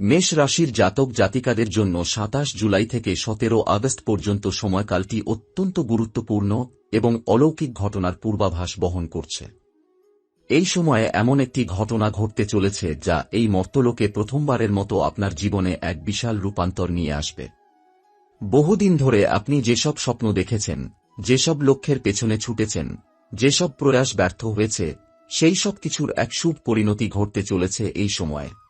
মেষ রাশির জাতক জাতিকাদের জন্য সাতাশ জুলাই থেকে সতেরো আগস্ট পর্যন্ত সময়কালটি অত্যন্ত গুরুত্বপূর্ণ এবং অলৌকিক ঘটনার পূর্বাভাস বহন করছে। এই সময়ে এমন একটি ঘটনা ঘটতে চলেছে যা এই মর্তলোকে প্রথমবারের মতো আপনার জীবনে এক বিশাল রূপান্তর নিয়ে আসবে। বহুদিন ধরে আপনি যেসব স্বপ্ন দেখেছেন, যেসব লক্ষ্যের পেছনে ছুটেছেন, যেসব প্রয়াস ব্যর্থ হয়েছে, সেই সব কিছুর এক শুভ পরিণতি ঘটতে চলেছে এই সময়ে।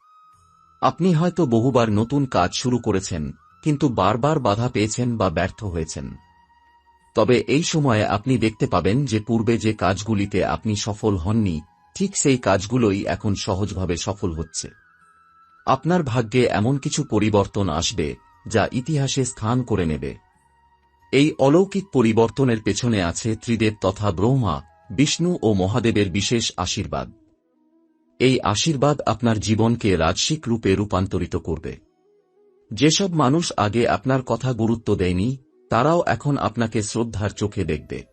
আপনি হয়তো বহুবার নতুন কাজ শুরু করেছেন, কিন্তু বারবার বাধা পেয়েছেন বা ব্যর্থ হয়েছেন। তবে এই সময়ে আপনি দেখতে পাবেন যে পূর্বে যে কাজগুলিতে আপনি সফল হননি, ঠিক সেই কাজগুলোই এখন সহজভাবে সফল হচ্ছে। আপনার ভাগ্যে এমন কিছু পরিবর্তন আসবে, যা ইতিহাসে স্থান করে নেবে। এই অলৌকিক পরিবর্তনের পেছনে আছে ত্রিদেব তথা ব্রহ্মা, বিষ্ণু ও মহাদেবের বিশেষ আশীর্বাদ। এই আশীর্বাদ আপনার জীবনকে রাজসিক রূপে রূপান্তরিত করবে। যেসব মানুষ আগে আপনার কথা গুরুত্ব দেয়নি, তারাও এখন আপনাকে শ্রদ্ধার চোখে দেখবে।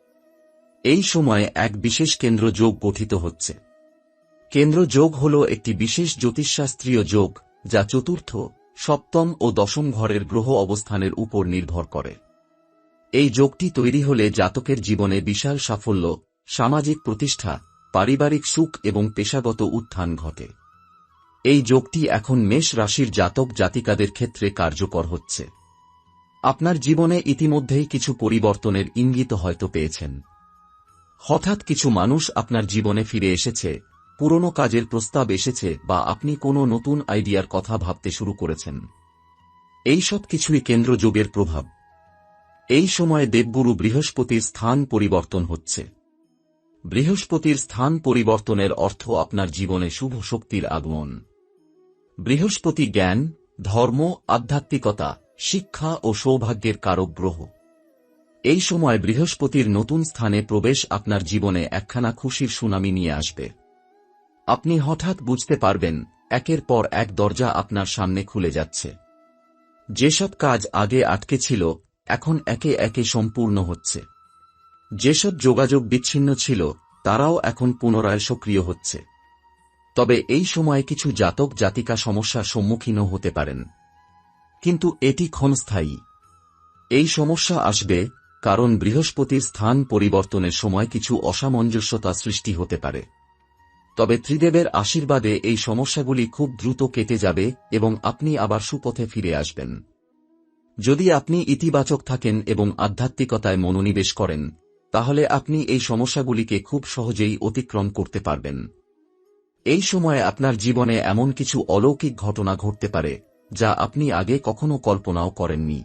এই সময়ে এক বিশেষ কেন্দ্র যোগ গঠিত হচ্ছে। কেন্দ্র যোগ হল একটি বিশেষ জ্যোতিষশাস্ত্রীয় যোগ, যা চতুর্থ, সপ্তম ও দশম ঘরের গ্রহ অবস্থানের উপর নির্ভর করে। এই যোগটি তৈরি হলে জাতকের জীবনে বিশাল সাফল্য, সামাজিক প্রতিষ্ঠা পারিবারিক সুখ এবং পেশাগত উত্থান ঘটে। এই যোগটি এখন মেষ রাশির জাতক জাতিকাদের ক্ষেত্রে কার্যকর হচ্ছে। আপনার জীবনে ইতিমধ্যেই কিছু পরিবর্তনের ইঙ্গিত হয়তো পেয়েছেন। হঠাৎ কিছু মানুষ আপনার জীবনে ফিরে এসেছে, পুরনো কাজের প্রস্তাব এসেছে বা আপনি কোনো নতুন আইডিয়ার কথা ভাবতে শুরু করেছেন। এই সব কিছুই কেন্দ্র যোগের প্রভাব। এই সময়ে দেবগুরু বৃহস্পতির স্থান পরিবর্তন হচ্ছে। বৃহস্পতির স্থান পরিবর্তনের অর্থ আপনার জীবনে শুভ শক্তির আগমন। বৃহস্পতি জ্ঞান, ধর্ম, আধ্যাত্মিকতা, শিক্ষা ও সৌভাগ্যের কারক গ্রহ। এই সময় বৃহস্পতির নতুন স্থানে প্রবেশ আপনার জীবনে একখানা খুশির সুনামি নিয়ে আসবে। আপনি হঠাৎ বুঝতে পারবেন, একের পর এক দরজা আপনার সামনে খুলে যাচ্ছে। যেসব কাজ আগে আটকে ছিল, এখন একে একে সম্পূর্ণ হচ্ছে। যেসব যোগাযোগ বিচ্ছিন্ন ছিল, তারাও এখন পুনরায় সক্রিয় হচ্ছে। তবে এই সময়ে কিছু জাতক জাতিকা সমস্যার সম্মুখীনও হতে পারেন। কিন্তু এটি ক্ষণস্থায়ী। এই সমস্যা আসবে কারণ বৃহস্পতির স্থান পরিবর্তনের সময় কিছু অসামঞ্জস্যতা সৃষ্টি হতে পারে। তবে ত্রিদেবের আশীর্বাদে এই সমস্যাগুলি খুব দ্রুত কেটে যাবে এবং আপনি আবার সুপথে ফিরে আসবেন। যদি আপনি ইতিবাচক থাকেন এবং আধ্যাত্মিকতায় মনোনিবেশ করেন তাহলে আপনি এই সমস্যাগুলিকে খুব সহজেই অতিক্রম করতে পারবেন। এই সময়ে আপনার জীবনে এমন কিছু অলৌকিক ঘটনা ঘটতে পারে, যা আপনি আগে কখনো কল্পনাও করেননি।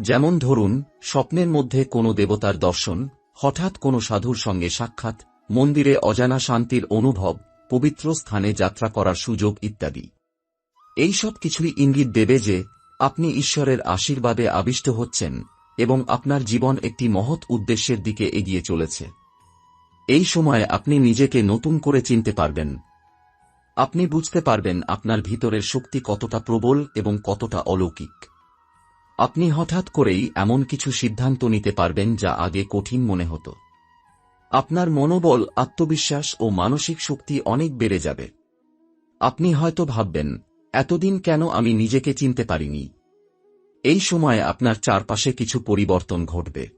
যেমন ধরুন, স্বপ্নের মধ্যে কোনো দেবতার দর্শন, হঠাৎ কোনো সাধুর সঙ্গে সাক্ষাৎ, মন্দিরে অজানা শান্তির অনুভব, পবিত্র স্থানে যাত্রা করার সুযোগ ইত্যাদি। এই সব কিছুই ইঙ্গিত দেবে যে, আপনি ঈশ্বরের আশীর্বাদে আবিষ্ট হচ্ছেন। এবং আপনার জীবন একটি মহৎ উদ্দেশ্যের দিকে এগিয়ে চলেছে। এই সময়ে আপনি নিজেকে নতুন করে চিনতে পারবেন। আপনি বুঝতে পারবেন আপনার ভিতরের শক্তি কতটা প্রবল এবং কতটা অলৌকিক। আপনি হঠাৎ করেই এমন কিছু সিদ্ধান্ত নিতে পারবেন যা আগে কঠিন মনে হতো। আপনার মনোবল, আত্মবিশ্বাস ও মানসিক শক্তি অনেক বেড়ে যাবে। আপনি হয়তো ভাববেন, এতদিন কেন আমি নিজেকে চিনতে পারিনি? এই সময় আপনার চারপাশে কিছু পরিবর্তন ঘটবে।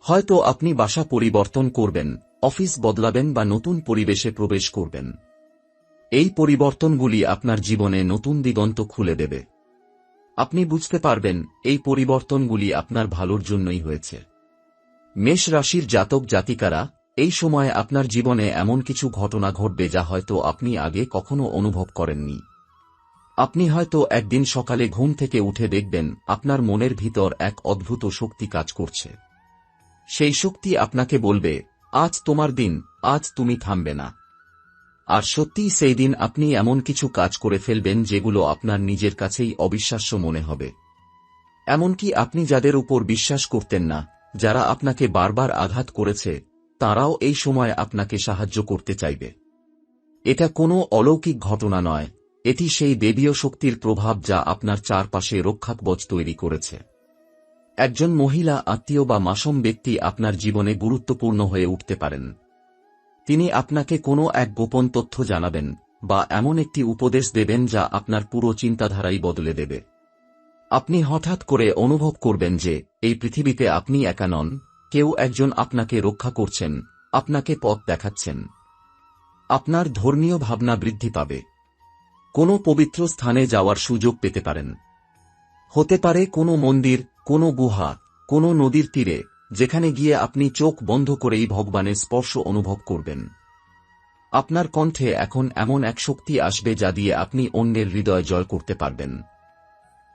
হয়তো আপনি বাসা পরিবর্তন করবেন, অফিস বদলাবেন বা নতুন পরিবেশে প্রবেশ করবেন। এই পরিবর্তনগুলি আপনার জীবনে নতুন দিগন্ত খুলে দেবে। আপনি বুঝতে পারবেন, এই পরিবর্তনগুলি আপনার ভালোর জন্যই হয়েছে। মেষ রাশির জাতক জাতিকারা, এই সময় আপনার জীবনে এমন কিছু ঘটনা ঘটবে যা হয়তো আপনি আগে কখনো অনুভব করেননি। আপনি হয়তো একদিন সকালে ঘুম থেকে উঠে দেখবেন আপনার মনের ভিতর এক অদ্ভুত শক্তি কাজ করছে। সেই শক্তি আপনাকে বলবে, আজ তোমার দিন, আজ তুমি থামবে না। আর সত্যিই সেই দিন আপনি এমন কিছু কাজ করে ফেলবেন যেগুলো আপনার নিজের কাছেই অবিশ্বাস্য মনে হবে। এমনকি আপনি যাদের উপর বিশ্বাস করতেন না, যারা আপনাকে বারবার আঘাত করেছে, তারাও এই সময় আপনাকে সাহায্য করতে চাইবে। এটা কোনো অলৌকিক ঘটনা নয় এটি সেই দেবীয় শক্তির প্রভাব যা আপনার চারপাশে রক্ষাকবচ তৈরি করেছে। একজন মহিলা, আত্মীয় বা মাসম ব্যক্তি আপনার জীবনে গুরুত্বপূর্ণ হয়ে উঠতে পারেন। তিনি আপনাকে কোনো এক গোপন তথ্য জানাবেন বা এমন একটি উপদেশ দেবেন যা আপনার পুরো চিন্তাধারাই বদলে দেবে। আপনি হঠাৎ করে অনুভব করবেন যে, এই পৃথিবীতে আপনি একা নন, কেউ একজন আপনাকে রক্ষা করছেন, আপনাকে পথ দেখাচ্ছেন। আপনার ধর্মীয় ভাবনা বৃদ্ধি পাবে। কোনো পবিত্র স্থানে যাওয়ার সুযোগ পেতে পারেন। হতে পারে কোনো মন্দির, কোনো গুহা, কোনো নদীর তীরে, যেখানে গিয়ে আপনি চোখ বন্ধ করেই ভগবানের স্পর্শ অনুভব করবেন। আপনার কণ্ঠে এখন এমন এক শক্তি আসবে যা দিয়ে আপনি অন্যের হৃদয় জয় করতে পারবেন।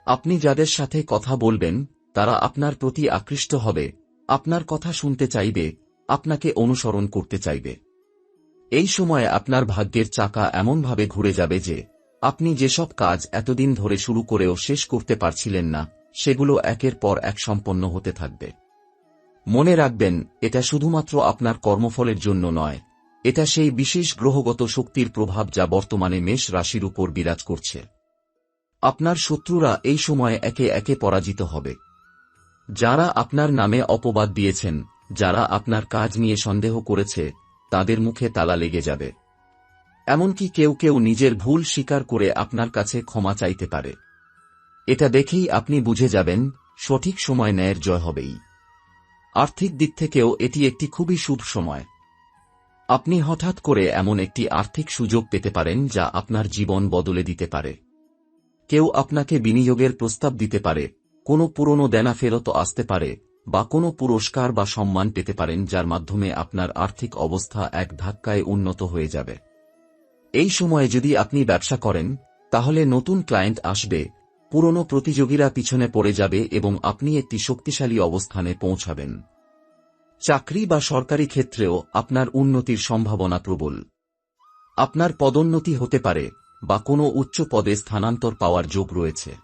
আপনি যাদের সাথে কথা বলবেন, তারা আপনার প্রতি আকৃষ্ট হবে, আপনার কথা শুনতে চাইবে, আপনাকে অনুসরণ করতে চাইবে। এই সময়ে আপনার ভাগ্যের চাকা এমনভাবে ঘুরে যাবে যে আপনি যেসব কাজ এতদিন ধরে শুরু করেও শেষ করতে পারছিলেন না, সেগুলো একের পর এক সম্পন্ন হতে থাকবে। মনে রাখবেন, এটা শুধুমাত্র আপনার কর্মফলের জন্য নয়, এটা সেই বিশেষ গ্রহগত শক্তির প্রভাব যা বর্তমানে মেষ রাশির উপর বিরাজ করছে। আপনার শত্রুরা এই সময়ে একে একে পরাজিত হবে। যারা আপনার নামে অপবাদ দিয়েছেন, যারা আপনার কাজ নিয়ে সন্দেহ করেছে, তাদের মুখে তালা লেগে যাবে। এমনকি কেউ কেউ নিজের ভুল স্বীকার করে আপনার কাছে ক্ষমা চাইতে পারে। এটা দেখেই আপনি বুঝে যাবেন, সঠিক সময় ন্যায়ের জয় হবেই। আর্থিক দিক থেকেও এটি একটি খুবই শুভ সময়। আপনি হঠাৎ করে এমন একটি আর্থিক সুযোগ পেতে পারেন যা আপনার জীবন বদলে দিতে পারে। কেউ আপনাকে বিনিয়োগের প্রস্তাব দিতে পারে, কোনো পুরনো দেনা ফেরত আসতে পারে, বা কোনো পুরস্কার বা সম্মান পেতে পারেন যার মাধ্যমে আপনার আর্থিক অবস্থা এক ধাক্কায় উন্নত হয়ে যাবে। এই সময়ে যদি আপনি ব্যবসা করেন, তাহলে নতুন ক্লায়েন্ট আসবে, পুরনো প্রতিযোগীরা পিছনে পড়ে যাবে এবং আপনি একটি শক্তিশালী অবস্থানে পৌঁছাবেন। চাকরি বা সরকারি ক্ষেত্রেও আপনার উন্নতির সম্ভাবনা প্রবল। আপনার পদোন্নতি হতে পারে বা কোনো উচ্চ পদে স্থানান্তর পাওয়ার যোগ রয়েছে।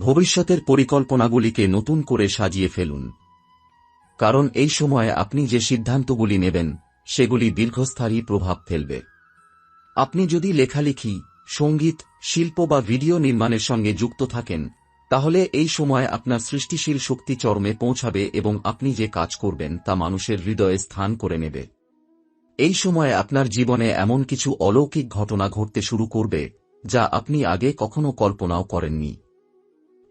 ভবিষ্যতের পরিকল্পনাগুলিকে নতুন করে সাজিয়ে ফেলুন। কারণ এই সময়ে আপনি যে সিদ্ধান্তগুলি নেবেন, সেগুলি দীর্ঘস্থায়ী প্রভাব ফেলবে। আপনি যদি লেখালেখি, সংগীত, শিল্প বা ভিডিও নির্মাণের সঙ্গে যুক্ত থাকেন, তাহলে এই সময় আপনার সৃষ্টিশীল শক্তি চরমে পৌঁছাবে এবং আপনি যে কাজ করবেন তা মানুষের হৃদয়ে স্থান করে নেবে। এই সময় আপনার জীবনে এমন কিছু অলৌকিক ঘটনা ঘটতে শুরু করবে, যা আপনি আগে কখনো কল্পনাও করেননি।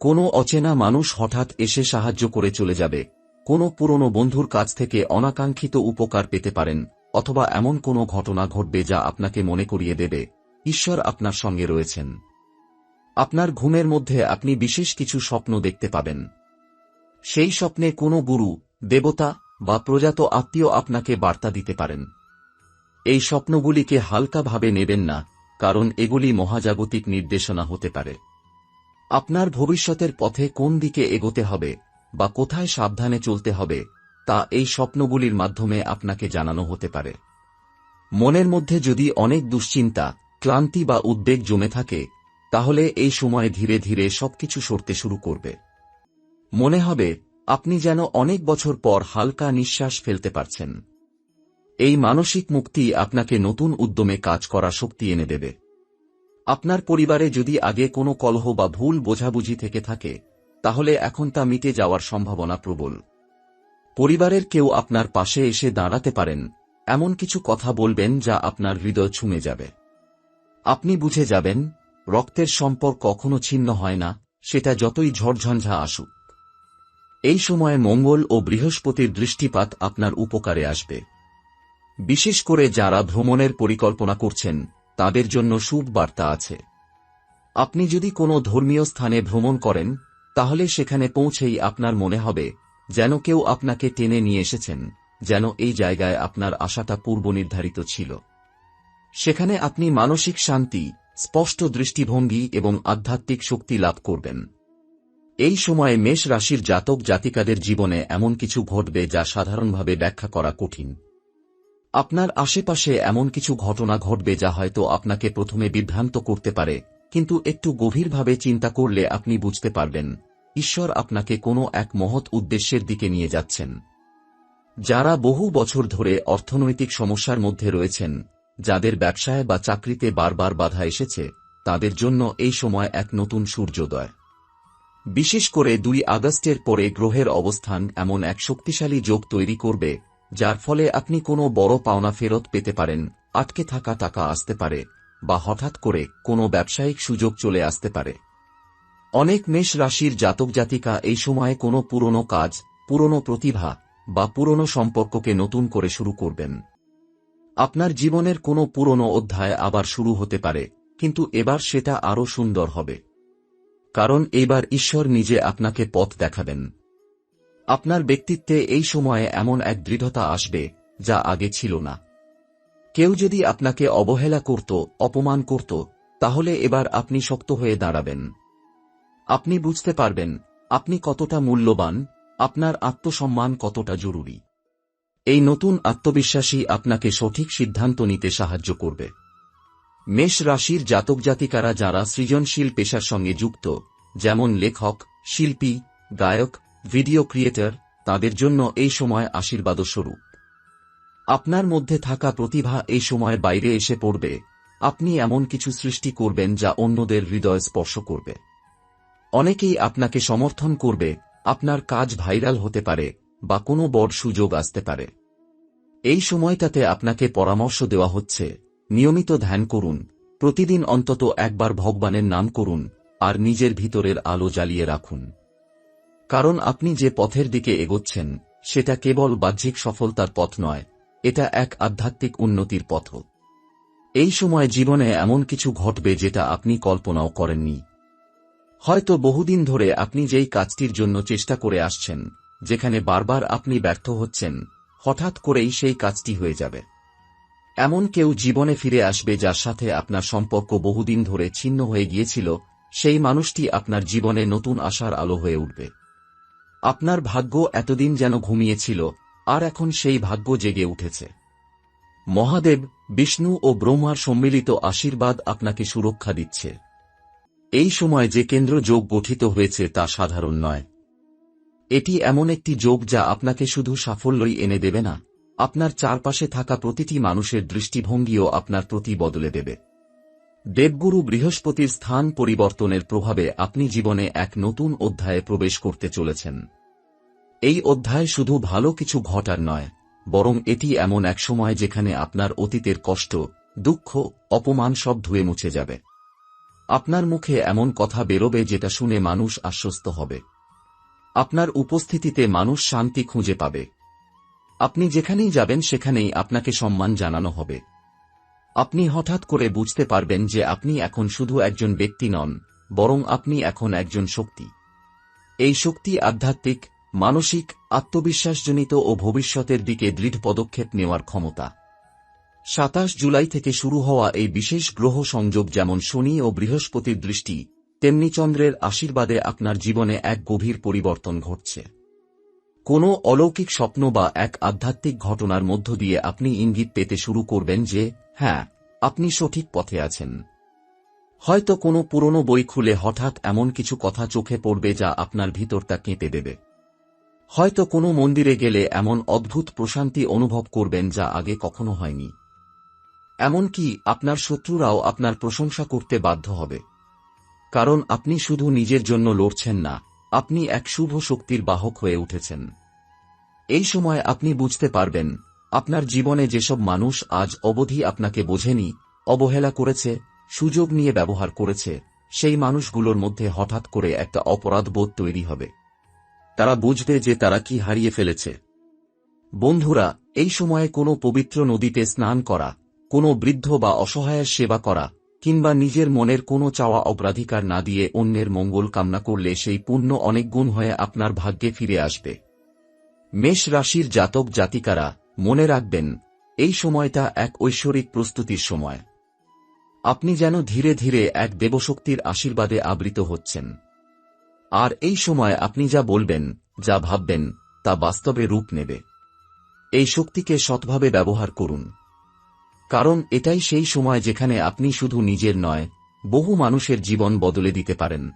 কোনো অচেনা মানুষ হঠাৎ এসে সাহায্য করে চলে যাবে, কোনো পুরনো বন্ধুর কাছ থেকে অনাকাঙ্ক্ষিত উপকার পেতে পারেন। অথবা এমন কোনো ঘটনা ঘটবে যা আপনাকে মনে করিয়ে দেবে, ঈশ্বর আপনার সঙ্গে রয়েছেন। আপনার ঘুমের মধ্যে আপনি বিশেষ কিছু স্বপ্ন দেখতে পাবেন। সেই স্বপ্নে কোনো গুরু, দেবতা বা প্রজাত আত্মীয় আপনাকে বার্তা দিতে পারেন। এই স্বপ্নগুলিকে হালকাভাবে নেবেন না, কারণ এগুলি মহাজাগতিক নির্দেশনা হতে পারে। আপনার ভবিষ্যতের পথে কোন দিকে এগোতে হবে বা কোথায় সাবধানে চলতে হবে তা এই স্বপ্নগুলির মাধ্যমে আপনাকে জানানো হতে পারে। মনের মধ্যে যদি অনেক দুশ্চিন্তা, ক্লান্তি বা উদ্বেগ জমে থাকে, তাহলে এই সময় ধীরে ধীরে সবকিছু সরতে শুরু করবে। মনে হবে, আপনি যেন অনেক বছর পর হালকা নিঃশ্বাস ফেলতে পারছেন। এই মানসিক মুক্তি আপনাকে নতুন উদ্যমে কাজ করা শক্তি এনে দেবে। আপনার পরিবারে যদি আগে কোনো কলহ বা ভুল বোঝাবুঝি থেকে থাকে, তাহলে এখন তা মিটে যাওয়ার সম্ভাবনা প্রবল। পরিবারের কেউ আপনার পাশে এসে দাঁড়াতে পারেন, এমন কিছু কথা বলবেন যা আপনার হৃদয় ছুঁয়ে যাবে। আপনি বুঝে যাবেন, রক্তের সম্পর্ক কখনো ছিন্ন হয় না, সেটা যতই ঝড়ঝঞ্ঝা আসুক। এই সময়ে মঙ্গল ও বৃহস্পতির দৃষ্টিপাত আপনার উপকারে আসবে। বিশেষ করে যারা ভ্রমণের পরিকল্পনা করছেন, তাদের জন্য শুভ বার্তা আছে। আপনি যদি কোনো ধর্মীয় স্থানে ভ্রমণ করেন, তাহলে সেখানে পৌঁছেই আপনার মনে হবে যেন কেউ আপনাকে টেনে নিয়ে এসেছেন, যেন এই জায়গায় আপনার আশাটা পূর্ব নির্ধারিত ছিল। সেখানে আপনি মানসিক শান্তি, স্পষ্ট দৃষ্টিভঙ্গি এবং আধ্যাত্মিক শক্তি লাভ করবেন। এই সময়ে মেষ রাশির জাতক জাতিকাদের জীবনে এমন কিছু ঘটবে যা সাধারণভাবে ব্যাখ্যা করা কঠিন। আপনার আশেপাশে এমন কিছু ঘটনা ঘটবে যা হয়তো আপনাকে প্রথমে বিভ্রান্ত করতে পারে, কিন্তু একটু গভীরভাবে চিন্তা করলে আপনি বুঝতে পারবেন। ঈশ্বর আপনাকে কোনো এক মহৎ উদ্দেশ্যের দিকে নিয়ে যাচ্ছেন। যারা বহু বছর ধরে অর্থনৈতিক সমস্যার মধ্যে রয়েছেন, যাদের ব্যবসায় বা চাকরিতে বারবার বাধা এসেছে, তাদের জন্য এই সময় এক নতুন সূর্যোদয়। বিশেষ করে দুই আগস্টের পরে গ্রহের অবস্থান এমন এক শক্তিশালী যোগ তৈরি করবে, যার ফলে আপনি কোনো বড় পাওনা ফেরত পেতে পারেন, আটকে থাকা টাকা আসতে পারে, বা হঠাৎ করে কোনো ব্যবসায়িক সুযোগ চলে আসতে পারে। অনেক মেষ রাশির জাতক জাতিকা এই সময়ে কোনো পুরনো কাজ, পুরনো প্রতিভা বা পুরনো সম্পর্ককে নতুন করে শুরু করবেন। আপনার জীবনের কোনো পুরনো অধ্যায় আবার শুরু হতে পারে, কিন্তু এবার সেটা আরও সুন্দর হবে। কারণ এবার ঈশ্বর নিজে আপনাকে পথ দেখাবেন। আপনার ব্যক্তিত্বে এই সময়ে এমন এক দৃঢ়তা আসবে যা আগে ছিল না। কেউ যদি আপনাকে অবহেলা করত, অপমান করত, তাহলে এবার আপনি শক্ত হয়ে দাঁড়াবেন। আপনি বুঝতে পারবেন, আপনি কতটা মূল্যবান, আপনার আত্মসম্মান কতটা জরুরি। এই নতুন আত্মবিশ্বাসী আপনাকে সঠিক সিদ্ধান্ত নিতে সাহায্য করবে। মেষ রাশির জাতক জাতিকারা যারা সৃজনশীল পেশার সঙ্গে যুক্ত, যেমন লেখক, শিল্পী, গায়ক, ভিডিও ক্রিয়েটর, তাদের জন্য এই সময় আশীর্বাদস্বরূপ। আপনার মধ্যে থাকা প্রতিভা এই সময় বাইরে এসে পড়বে। আপনি এমন কিছু সৃষ্টি করবেন যা অন্যদের হৃদয় স্পর্শ করবে। অনেকেই আপনাকে সমর্থন করবে, আপনার কাজ ভাইরাল হতে পারে, বা কোনো বড় সুযোগ আসতে পারে। এই সময়টাতে আপনাকে পরামর্শ দেওয়া হচ্ছে, নিয়মিত ধ্যান করুন, প্রতিদিন অন্তত একবার ভগবানের নাম করুন, আর নিজের ভিতরের আলো জ্বালিয়ে রাখুন। কারণ আপনি যে পথের দিকে এগোচ্ছেন, সেটা কেবল বাহ্যিক সফলতার পথ নয়, এটা এক আধ্যাত্মিক উন্নতির পথ এই সময় জীবনে এমন কিছু ঘটবে যেটা আপনি কল্পনাও করেননি। হয়তো বহুদিন ধরে আপনি যেই কাজটির জন্য চেষ্টা করে আসছেন, যেখানে বারবার আপনি ব্যর্থ হচ্ছেন, হঠাৎ করেই সেই কাজটি হয়ে যাবে। এমন কেউ জীবনে ফিরে আসবে যার সাথে আপনার সম্পর্ক বহুদিন ধরে ছিন্ন হয়ে গিয়েছিল, সেই মানুষটি আপনার জীবনে নতুন আশার আলো হয়ে উঠবে। আপনার ভাগ্য এতদিন যেন ঘুমিয়েছিল, আর এখন সেই ভাগ্য জেগে উঠেছে। মহাদেব, বিষ্ণু ও ব্রহ্মার সম্মিলিত আশীর্বাদ আপনাকে সুরক্ষা দিচ্ছে। এই সময় যে কেন্দ্র যোগ গঠিত হয়েছে তা সাধারণ নয়। এটি এমন একটি যোগ যা আপনাকে শুধু সাফল্যই এনে দেবে না, আপনার চারপাশে থাকা প্রতিটি মানুষের দৃষ্টিভঙ্গিও আপনার প্রতি বদলে দেবে। দেবগুরু বৃহস্পতির স্থান পরিবর্তনের প্রভাবে আপনি জীবনে এক নতুন অধ্যায়ে প্রবেশ করতে চলেছেন। এই অধ্যায় শুধু ভালো কিছু ঘটার নয়, বরং এটি এমন এক সময় যেখানে আপনার অতীতের কষ্ট, দুঃখ, অপমান সব ধুয়ে মুছে যাবে। আপনার মুখে এমন কথা বেরোবে যেটা শুনে মানুষ আশ্বস্ত হবে। আপনার উপস্থিতিতে মানুষ শান্তি খুঁজে পাবে। আপনি যেখানেই যাবেন সেখানেই আপনাকে সম্মান জানানো হবে। আপনি হঠাৎ করে বুঝতে পারবেন যে আপনি এখন শুধু একজন ব্যক্তি নন, বরং আপনি এখন একজন শক্তি। এই শক্তি আধ্যাত্মিক, মানসিক, আত্মবিশ্বাসজনিত ও ভবিষ্যতের দিকে দৃঢ় পদক্ষেপ নেওয়ার ক্ষমতা। সাতাশ জুলাই থেকে শুরু হওয়া এই বিশেষ গ্রহ সংযোগ যেমন শনি ও বৃহস্পতির দৃষ্টি, তেমনি চন্দ্রের আশীর্বাদে আপনার জীবনে এক গভীর পরিবর্তন ঘটছে। কোনো অলৌকিক স্বপ্ন বা এক আধ্যাত্মিক ঘটনার মধ্য দিয়ে আপনি ইঙ্গিত পেতে শুরু করবেন যে হ্যাঁ আপনি সঠিক পথে আছেন। হয়তো কোনো পুরনো বই খুলে হঠাৎ এমন কিছু কথা চোখে পড়বে যা আপনার ভিতরটা কেঁপে দেবে। হয়তো কোনো মন্দিরে গেলে এমন অদ্ভুত প্রশান্তি অনুভব করবেন যা আগে কখনো হয়নি। এমনকি আপনার শত্রুরাও আপনার প্রশংসা করতে বাধ্য হবে। কারণ আপনি শুধু নিজের জন্য লড়ছেন না, আপনি এক শুভ শক্তির বাহক হয়ে উঠেছেন। এই সময় আপনি বুঝতে পারবেন, আপনার জীবনে যেসব মানুষ আজ অবধি আপনাকে বোঝেনি, অবহেলা করেছে, সুযোগ নিয়ে ব্যবহার করেছে, সেই মানুষগুলোর মধ্যে হঠাৎ করে একটা অপরাধ বোধ তৈরি হবে। তারা বুঝবে যে তারা কি হারিয়ে ফেলেছে। বন্ধুরা, এই সময়ে কোনো পবিত্র নদীতে স্নান করা কোনো বৃদ্ধ বা অসহায়ের সেবা করা, কিংবা নিজের মনের কোনো চাওয়া অগ্রাধিকার না দিয়ে অন্যের মঙ্গল কামনা করলে সেই পুণ্য অনেক গুণ হয়ে আপনার ভাগ্যে ফিরে আসবে। মেষ রাশির জাতক জাতিকারা, মনে রাখবেন, এই সময়টা এক ঐশ্বরিক প্রস্তুতির সময়। আপনি যেন ধীরে ধীরে এক দেবশক্তির আশীর্বাদে আবৃত হচ্ছেন। আর এই সময় আপনি যা বলবেন, যা ভাববেন, তা বাস্তবে রূপ নেবে। এই শক্তিকে সৎভাবে ব্যবহার করুন। কারণ এটাই সেই সময় যেখানে আপনি শুধু নিজের নয়, বহু মানুষের জীবন বদলে দিতে পারেন।